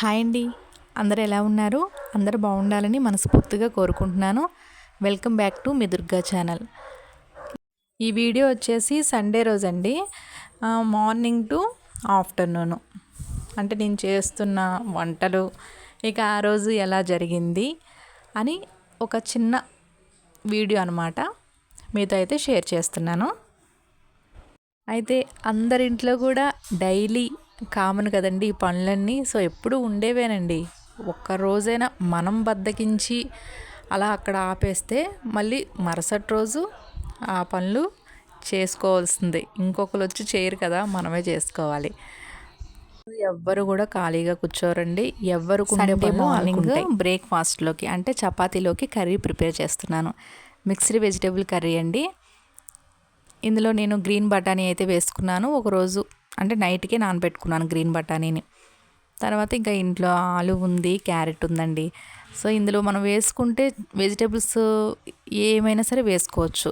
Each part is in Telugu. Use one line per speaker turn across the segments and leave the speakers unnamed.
హాయ్ అండి. అందరు ఎలా ఉన్నారు? అందరు బాగుండాలని మనస్ఫూర్తిగా కోరుకుంటున్నాను. వెల్కమ్ బ్యాక్ టు మీ దుర్గా ఛానల్. ఈ వీడియో వచ్చేసి సండే రోజు అండి మార్నింగ్ టు ఆఫ్టర్నూన్. అంటే నేను చేస్తున్న వంటలు ఇక ఆ రోజు ఎలా జరిగింది అని ఒక చిన్న వీడియో అనమాట మీతో అయితే షేర్ చేస్తున్నాను. అయితే అందరింట్లో కూడా డైలీ కామన్ కదండి ఈ పనులన్నీ. సో ఎప్పుడు ఉండేవేనండి. ఒక్క రోజైనా మనం బద్దకించి అలా అక్కడ ఆపేస్తే మళ్ళీ మరుసటి రోజు ఆ పనులు చేసుకోవాల్సిందే. ఇంకొకరు వచ్చి చేయరు కదా మనమే చేసుకోవాలి. ఎవ్వరు కూడా ఖాళీగా కూర్చోరండి. ఎవ్వరు మార్నింగ్ బ్రేక్ఫాస్ట్లోకి అంటే చపాతీలోకి కర్రీ ప్రిపేర్ చేస్తున్నాను. మిక్స్డ్ వెజిటేబుల్ కర్రీ అండి. ఇందులో నేను గ్రీన్ బఠానీ అయితే వేసుకున్నాను. ఒకరోజు అంటే నైట్కే నానబెట్టుకున్నాను గ్రీన్ బఠానీని. తర్వాత ఇంకా ఇంట్లో ఆలు ఉంది క్యారెట్ ఉందండి. సో ఇందులో మనం వేసుకుంటే వెజిటేబుల్స్ ఏమైనా సరే వేసుకోవచ్చు.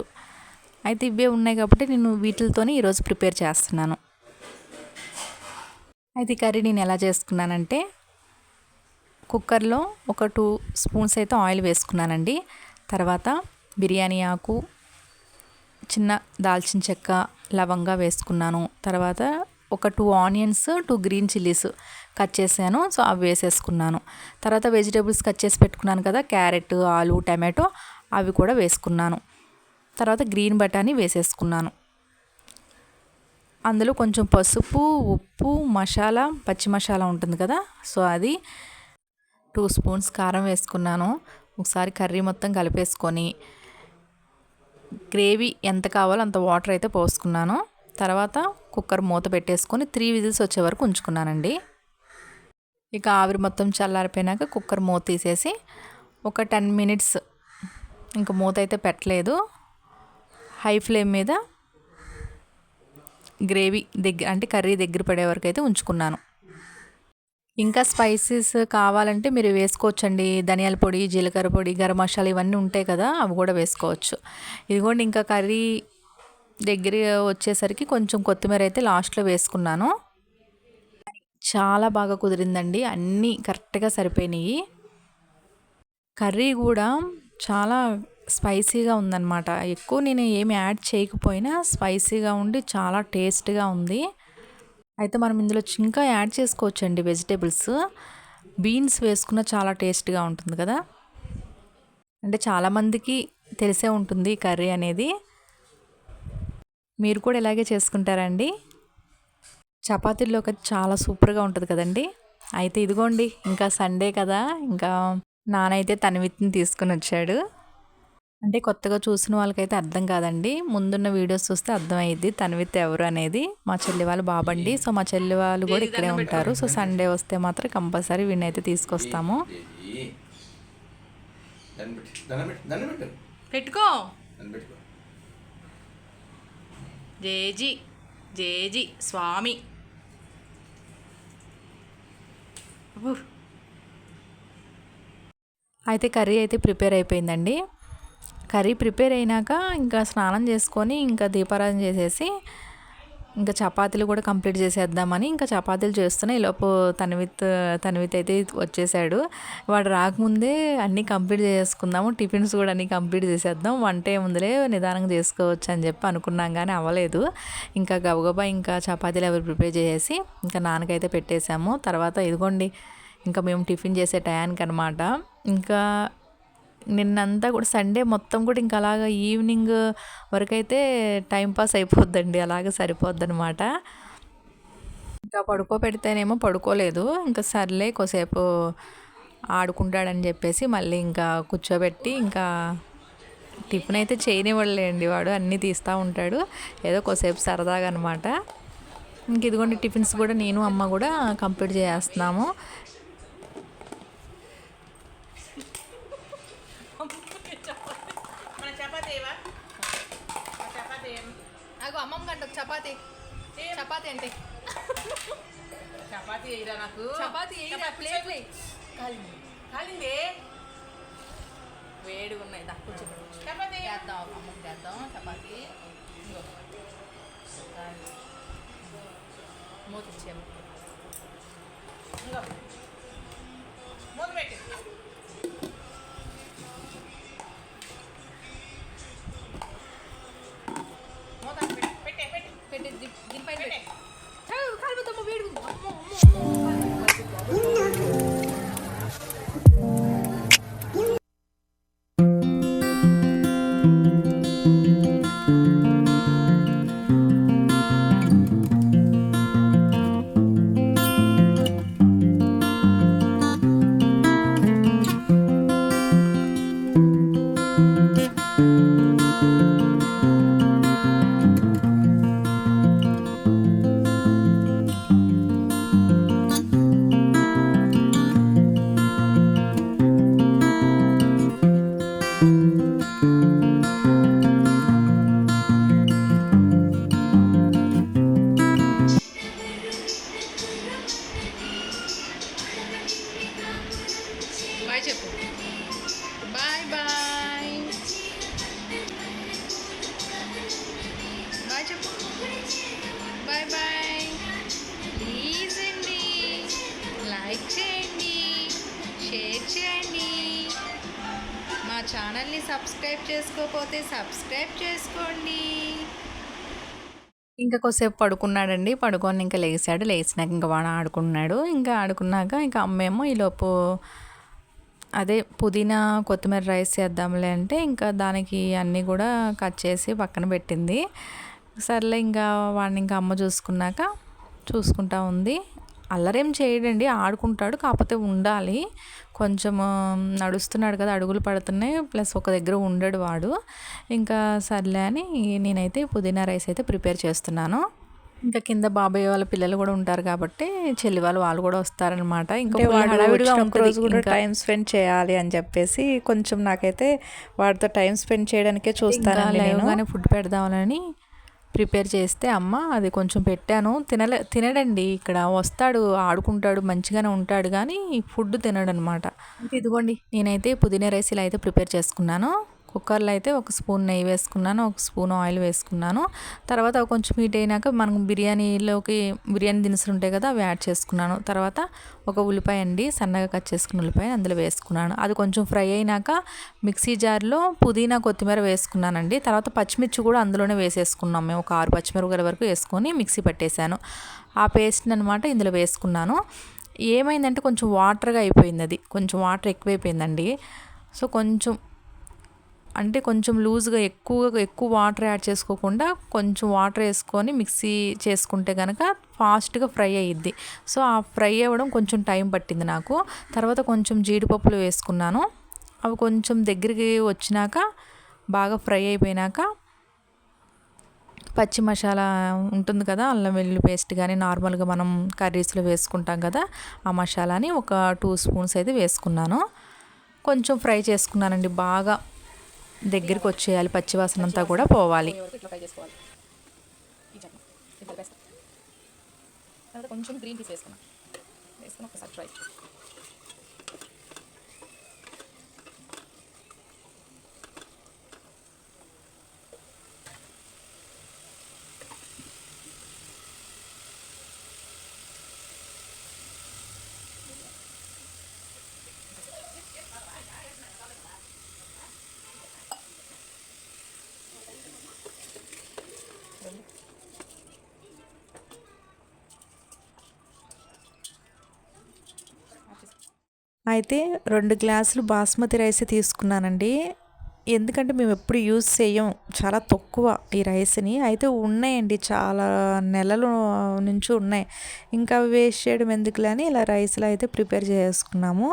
అయితే ఇవే ఉన్నాయి కాబట్టి నేను వీటితోనే ఈరోజు ప్రిపేర్ చేస్తున్నాను. అయితే కర్రీ నేను ఎలా చేసుకున్నానంటే కుక్కర్లో ఒక టూ స్పూన్స్ అయితే ఆయిల్ వేసుకున్నానండి. తర్వాత బిర్యానీ ఆకు చిన్న దాల్చిన చెక్క లవంగా వేసుకున్నాను. తర్వాత ఒక two onions two green chillies cut చేశాను సో అవి వేసేసుకున్నాను. తర్వాత వెజిటేబుల్స్ కట్ చేసి పెట్టుకున్నాను కదా క్యారెట్ ఆలు టమాటో అవి కూడా వేసుకున్నాను. తర్వాత గ్రీన్ బఠానీ వేసేసుకున్నాను. అందులో కొంచెం పసుపు ఉప్పు మసాలా పచ్చి మసాలా ఉంటుంది కదా సో అది టూ స్పూన్స్ కారం వేసుకున్నాను. ఒకసారి కర్రీ మొత్తం కలిపేసుకొని గ్రేవీ ఎంత కావాలో అంత వాటర్ అయితే పోసుకున్నాను. తర్వాత కుక్కర్ మూత పెట్టేసుకొని త్రీ విజిల్స్ వచ్చే వరకు ఉంచుకున్నానండి. ఇక ఆవిరి మొత్తం చల్లారిపోయినాక కుక్కర్ మూత తీసేసి ఒక టెన్ మినిట్స్ ఇంకా మూత అయితే పెట్టలేదు. హై ఫ్లేమ్ మీద గ్రేవీ దగ్గర అంటే కర్రీ దగ్గర పడే వరకు అయితే ఉంచుకున్నాను. ఇంకా స్పైసెస్ కావాలంటే మీరు వేసుకోవచ్చండి. ధనియాల పొడి జీలకర్ర పొడి గరం మసాలా ఇవన్నీ ఉంటాయి కదా అవి కూడా వేసుకోవచ్చు. ఇదిగోండి ఇంకా కర్రీ దగ్గర వచ్చేసరికి కొంచెం కొత్తిమీర అయితే లాస్ట్లో వేసుకున్నాను. చాలా బాగా కుదిరిందండి. అన్నీ కరెక్ట్గా సరిపోయినాయి. కర్రీ కూడా చాలా స్పైసీగా ఉందన్నమాట. ఎక్కువ నేను ఏమి యాడ్ చేయకపోయినా స్పైసీగా ఉండి చాలా టేస్ట్గా ఉంది. అయితే మనం ఇందులో ఇంకా యాడ్ చేసుకోవచ్చండి వెజిటేబుల్స్. బీన్స్ వేసుకున్న చాలా టేస్ట్గా ఉంటుంది కదా. అంటే చాలామందికి తెలిసే ఉంటుంది కర్రీ అనేది. మీరు కూడా ఇలాగే చేసుకుంటారండి. చపాతీల్లోకి చాలా సూపర్గా ఉంటుంది కదండి. అయితే ఇదిగోండి ఇంకా సండే కదా ఇంకా నానైతే తనవిత్తిని తీసుకుని వచ్చాడు. అంటే కొత్తగా చూసిన వాళ్ళకైతే అర్థం కాదండి. ముందున్న వీడియోస్ చూస్తే అర్థమయ్యిద్ది తనవిత్ ఎవరు అనేది. మా చెల్లి వాళ్ళు బాబండి. సో మా చెల్లి వాళ్ళు కూడా ఇక్కడే ఉంటారు. సో సండే వస్తే మాత్రం కంపల్సరీ తీసుకొస్తాము.
పెట్టు
పెట్టుకో.
దండం పెట్టుకో.
జేజీ జేజీ స్వామి. అయితే కర్రీ అయితే ప్రిపేర్ అయిపోయిందండి. కర్రీ ప్రిపేర్ అయినాక ఇంకా స్నానం చేసుకొని ఇంకా దీపారాధన చేసేసి ఇంకా చపాతీలు కూడా కంప్లీట్ చేసేద్దామని ఇంకా చపాతీలు చేస్తున్నా. ఈలోపు తనవిత్ తనవిత్ అయితే వచ్చేసాడు. వాడు రాకముందే అన్నీ కంప్లీట్ చేసుకుందాము టిఫిన్స్ కూడా అన్నీ కంప్లీట్ చేసేద్దాం వంట ఏముందిలే నిదానంగా చేసుకోవచ్చు అని చెప్పి అనుకున్నాం కానీ అవ్వలేదు. ఇంకా గబగబా ఇంకా చపాతీలు ఎవరు ప్రిపేర్ చేసేసి ఇంకా నాన్నకైతే పెట్టేశాము తర్వాత ఇదిగోండి ఇంకా మేము టిఫిన్ చేసే టయానికి అనమాట ఇంకా నిన్నంతా కూడా సండే మొత్తం కూడా ఇంకా అలాగా ఈవినింగ్ వరకైతే టైంపాస్ అయిపోద్దండి అలాగే సరిపోద్ది అనమాట ఇంకా పడుకోబెడితేనేమో పడుకోలేదు ఇంకా సర్లే కొసేపు ఆడుకుంటాడని చెప్పేసి మళ్ళీ ఇంకా కూర్చోబెట్టి ఇంకా టిఫిన్ అయితే చేయనివ్వలేండి వాడు అన్నీ తీస్తూ ఉంటాడు ఏదో కొసేపు సరదాగా అనమాట ఇంక ఇదిగోండి టిఫిన్స్ కూడా నేను అమ్మ కూడా కంప్లీట్ చేస్తున్నాము
మన చపాతీ ఏవా చపాతీ ఏం?
నాకు అమ్మమ్మ గంట చపాతి. చపాతి అంటే?
చపాతీ వేయరా నాకు?
చపాతి ప్లేట్
కాలింది. కాలింది?
వేడిగా ఉన్నాయి. కూర్చో
చపాతీ?
చేద్దాం అమ్మకి చేద్దాం చపాతి. ఇదిగో. మూత ఇచ్చేము
ఇంకో
సబ్స్క్రైబ్ చేసుకోకపోతే సబ్స్క్రైబ్ చేసుకోండి. ఇంకా కొద్దిసేపు పడుకున్నాడండి. పడుకొని ఇంకా లేచాడు. లేచినాక ఇంకా వాడు ఆడుకున్నాడు. ఇంకా ఆడుకున్నాక ఇంకా అమ్మేమో ఈలోపు అదే పుదీనా కొత్తిమీర రైస్ చేద్దాంలే అంటే ఇంకా దానికి అన్నీ కూడా కట్ చేసి పక్కన పెట్టింది. సర్లే ఇంకా వాడిని ఇంకా అమ్మ చూసుకున్నాక చూసుకుంటా ఉంది. అల్లరేం చేయడండి. ఆడుకుంటాడు. కాకపోతే ఉండాలి. కొంచెం నడుస్తున్నాడు కదా అడుగులు పడుతున్నాయి. ప్లస్ ఒక దగ్గర ఉండడు వాడు. ఇంకా సర్లే అని నేనైతే పుదీనా రైస్ అయితే ప్రిపేర్ చేస్తున్నాను. ఇంకా కింద బాబాయ్ వాళ్ళ పిల్లలు కూడా ఉంటారు కాబట్టి చెల్లి వాళ్ళు వాళ్ళు కూడా వస్తారనమాట. ఇంకా
రోజు కూడా. టైం స్పెండ్ చేయాలి అని చెప్పేసి కొంచెం నాకైతే వాడితో టైం స్పెండ్ చేయడానికే
లేవగానే ఫుడ్ పెడదామని ప్రిపేర్ చేస్తే అమ్మ అది కొంచెం పెట్టాను. తినలే తినడండి. ఇక్కడ వస్తాడు ఆడుకుంటాడు మంచిగానే ఉంటాడు. కానీ ఫుడ్ తినడు అనమాట ఇదిగోండి నేనైతే పుదీనా రైస్ ఇలా అయితే ప్రిపేర్ చేసుకున్నాను. కుక్కర్లో అయితే ఒక స్పూన్ నెయ్యి వేసుకున్నాను ఒక స్పూన్ ఆయిల్ వేసుకున్నాను. తర్వాత కొంచెం హీట్ అయినాక మనం బిర్యానీలోకి బిర్యానీ దినుసులు ఉంటాయి కదా అవి యాడ్ చేసుకున్నాను. తర్వాత ఒక ఉల్లిపాయ అండి సన్నగా కట్ చేసుకున్న ఉల్లిపాయ అందులో వేసుకున్నాను. అది కొంచెం ఫ్రై అయినాక మిక్సీ జార్లో పుదీనా కొత్తిమీర వేసుకున్నానండి. తర్వాత పచ్చిమిర్చి కూడా అందులోనే వేసేసుకున్నాం మేము ఒక ఆరు పచ్చిమిరపకాయల వరకు వేసుకొని మిక్సీ పట్టేశాను. ఆ పేస్ట్ని అనమాట ఇందులో వేసుకున్నాను. ఏమైందంటే కొంచెం వాటర్గా అయిపోయింది అది కొంచెం వాటర్ ఎక్కువైపోయిందండి. సో కొంచెం అంటే కొంచెం లూజ్గా ఎక్కువగా ఎక్కువ వాటర్ యాడ్ చేసుకోకుండా కొంచెం వాటర్ వేసుకొని మిక్సీ చేసుకుంటే కనుక ఫాస్ట్గా ఫ్రై అయ్యిద్ది సో ఆ ఫ్రై అవ్వడం కొంచెం టైం పట్టింది నాకు. తర్వాత కొంచెం జీడిపప్పులు వేసుకున్నాను. అవి కొంచెం దగ్గరికి వచ్చినాక బాగా ఫ్రై అయిపోయినాక పచ్చి మసాలా ఉంటుంది కదా అల్లం వెల్లుల్లి పేస్ట్ కానీ నార్మల్గా మనం కర్రీస్లో వేసుకుంటాం కదా ఆ మసాలాని ఒక టూ స్పూన్స్ అయితే వేసుకున్నాను. కొంచెం ఫ్రై చేసుకున్నానండి బాగా. దగ్గరికి వచ్చేయాలి పచ్చివాసన అంతా కూడా పోవాలి కొంచెం గ్రీన్ పీస్ వేసుకున్నా వేసుకుని ఒకసారి ట్రై
అయితే రెండు గ్లాసులు బాస్మతి రైస్ తీసుకున్నానండి. ఎందుకంటే మేము ఎప్పుడు యూజ్ చేయం చాలా తక్కువ ఈ రైస్ని. అయితే ఉన్నాయండి చాలా నెలల నుంచి ఉన్నాయి. ఇంకా అవి వేస్ట్ చేయడం ఎందుకులే అని ఇలా రైస్లో అయితే ప్రిపేర్ చేసుకున్నాము.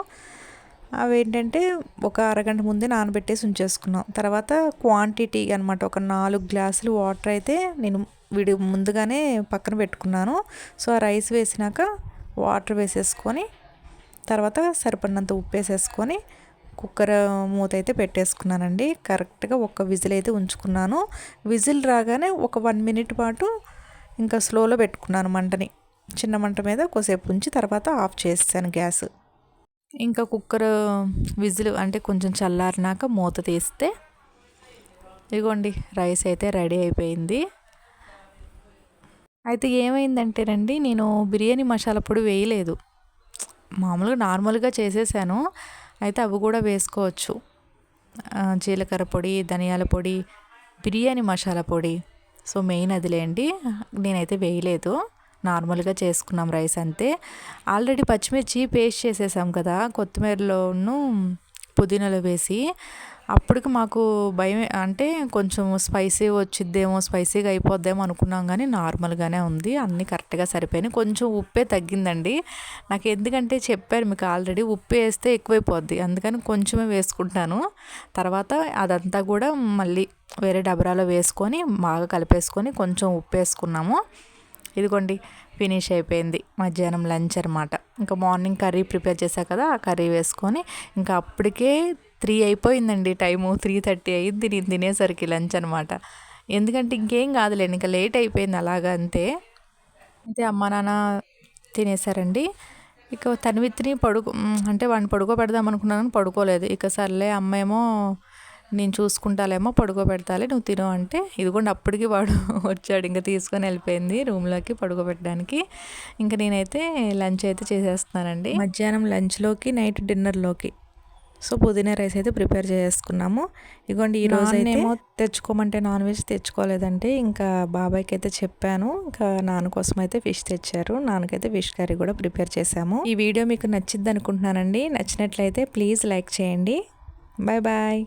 అవి ఏంటంటే ఒక అరగంట ముందే నానబెట్టేసి ఉంచేసుకున్నాం. తర్వాత క్వాంటిటీ అనమాట ఒక నాలుగు గ్లాసులు వాటర్ అయితే నేను వీడి ముందుగానే పక్కన పెట్టుకున్నాను. సో ఆ రైస్ వేసినాక వాటర్ వేసేసుకొని తర్వాత సరిపడినంత ఉప్పు వేసేసుకొని కుక్కర్ మూత అయితే పెట్టేసుకున్నానండి. కరెక్ట్గా ఒక విజిల్ అయితే ఉంచుకున్నాను. విజిల్ రాగానే ఒక వన్ మినిట్ పాటు ఇంకా స్లోలో పెట్టుకున్నాను మంటని. చిన్న మంట మీద కొద్దిసేపు ఉంచి తర్వాత ఆఫ్ చేసాను గ్యాస్.
ఇంకా కుక్కర్ విజిల్ అంటే కొంచెం చల్లారినాక మూత తీస్తే ఇదిగోండి రైస్ అయితే రెడీ అయిపోయింది. అయితే ఏమైందంటేనండి నేను బిర్యానీ మసాలా పొడి వేయలేదు. మామూలుగా నార్మల్గా చేసేసాను. అయితే అవి కూడా వేసుకోవచ్చు. జీలకర్ర పొడి ధనియాల పొడి బిర్యానీ మసాలా పొడి. సో మెయిన్ అదిలేండి. నేనైతే వేయలేదు. నార్మల్గా చేసుకున్నాం రైస్ అంతే. ఆల్రెడీ పచ్చిమిర్చి పేస్ట్ చేసేసాం కదా కొత్తిమీరలోను పుదీనాలో వేసి. అప్పటికి మాకు భయం అంటే కొంచెం స్పైసీ వచ్చిద్దేమో స్పైసీగా అయిపోద్దేమో అనుకున్నాం కానీ నార్మల్గానే ఉంది. అన్నీ కరెక్ట్గా సరిపోయినాయి. కొంచెం ఉప్పే తగ్గిందండి. నాకు ఎందుకంటే చెప్పారు మీకు ఆల్రెడీ ఉప్పు వేస్తే ఎక్కువైపోద్ది. అందుకని కొంచెమే వేసుకుంటాను. తర్వాత అదంతా కూడా మళ్ళీ వేరే డబరాలో వేసుకొని బాగా కలిపేసుకొని కొంచెం ఉప్పు వేసుకున్నాము. ఇదిగోండి ఫినిష్ అయిపోయింది మధ్యాహ్నం లంచ్ అనమాట ఇంకా మార్నింగ్ కర్రీ ప్రిపేర్ చేశా కదా ఆ కర్రీ వేసుకొని ఇంకా అప్పటికే త్రీ అయిపోయిందండి టైము. త్రీ థర్టీ అయింది నేను తినేసరికి లంచ్ అనమాట ఎందుకంటే ఇంకేం కాదులేండి ఇంకా లేట్ అయిపోయింది అలాగా అంతే. అయితే అమ్మ నాన్న తినేసారండి. ఇక తనివిత్తిని పడుకో అంటే వాడిని పడుకోబెడదాం అనుకున్నాను పడుకోలేదు. ఇక సర్లే అమ్మ ఏమో నేను చూసుకుంటాలేమో పడుకోబెడతాలే నువ్వు తిను అంటే. ఇదిగోండి అప్పటికి వాడు వచ్చాడు. ఇంకా తీసుకొని వెళ్ళిపోయింది రూమ్లోకి పడుకోబెట్టడానికి. ఇంకా నేనైతే లంచ్ అయితే చేసేస్తున్నానండి.
మధ్యాహ్నం లంచ్లోకి నైట్ డిన్నర్లోకి. సో పుదీనా రైస్ అయితే ప్రిపేర్ చేసుకున్నాము ఇగోండి ఈ రోజు తెచ్చుకోమంటే నాన్ వెజ్ తెచ్చుకోలేదంటే ఇంకా బాబాయ్కి అయితే చెప్పాను. ఇంకా నాన్న కోసం అయితే ఫిష్ తెచ్చారు. నాన్నకైతే ఫిష్ కర్రీ కూడా ప్రిపేర్ చేశాము ఈ వీడియో మీకు నచ్చిద్ది అనుకుంటున్నానండి నచ్చినట్లయితే ప్లీజ్ లైక్ చేయండి. Bye bye.